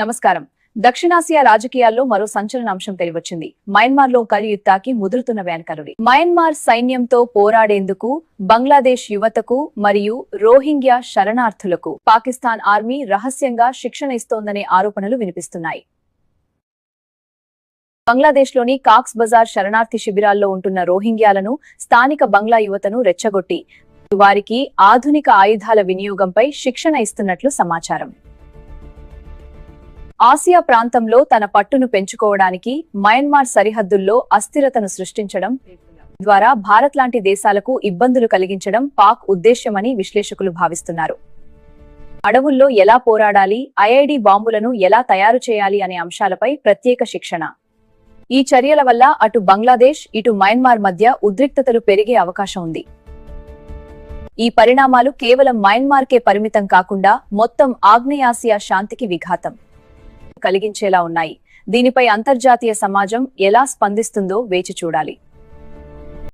నమస్కారం. దక్షిణాసియా రాజకీయాల్లో మరో సంచలన అంశం తెలివచ్చింది. మయన్మార్లో కలియుత్తాకి ముదురుతున్న వ్యాన్కరుడి. మయన్మార్ సైన్యంతో పోరాడేందుకు బంగ్లాదేశ్ యువతకు మరియు రోహింగ్యా శరణార్థులకు పాకిస్తాన్ ఆర్మీ రహస్యంగా శిక్షణ ఇస్తోందనే ఆరోపణలు వినిపిస్తున్నాయి. బంగ్లాదేశ్లోని కాక్స్ బజార్ శరణార్థి శిబిరాల్లో ఉంటున్న రోహింగ్యాలను స్థానిక బంగ్లా యువతను రెచ్చగొట్టి వారికి ఆధునిక ఆయుధాల వినియోగంపై శిక్షణ ఇస్తున్నట్లు సమాచారం. ఆసియా ప్రాంతంలో తన పట్టును పెంచుకోవడానికి మయన్మార్ సరిహద్దుల్లో అస్థిరతను సృష్టించడం ద్వారా భారత్ లాంటి దేశాలకు ఇబ్బందులు కలిగించడం పాక్ ఉద్దేశ్యమని విశ్లేషకులు భావిస్తున్నారు. అడవుల్లో ఎలా పోరాడాలి ఐఐడి బాంబులను ఎలా తయారు చేయాలి అనే అంశాలపై ప్రత్యేక శిక్షణ. ఈ చర్యల వల్ల అటు బంగ్లాదేశ్ ఇటు మయన్మార్ మధ్య ఉద్రిక్తతలు పెరిగే అవకాశం ఉంది. ఈ పరిణామాలు కేవలం మయన్మార్కే పరిమితం కాకుండా మొత్తం ఆగ్నేయాసియా శాంతికి విఘాతం. కలిగించేలా ఉన్నాయి. దీనిపై అంతర్జాతీయ సమాజం ఎలా స్పందిస్తుందో వేచి చూడాలి.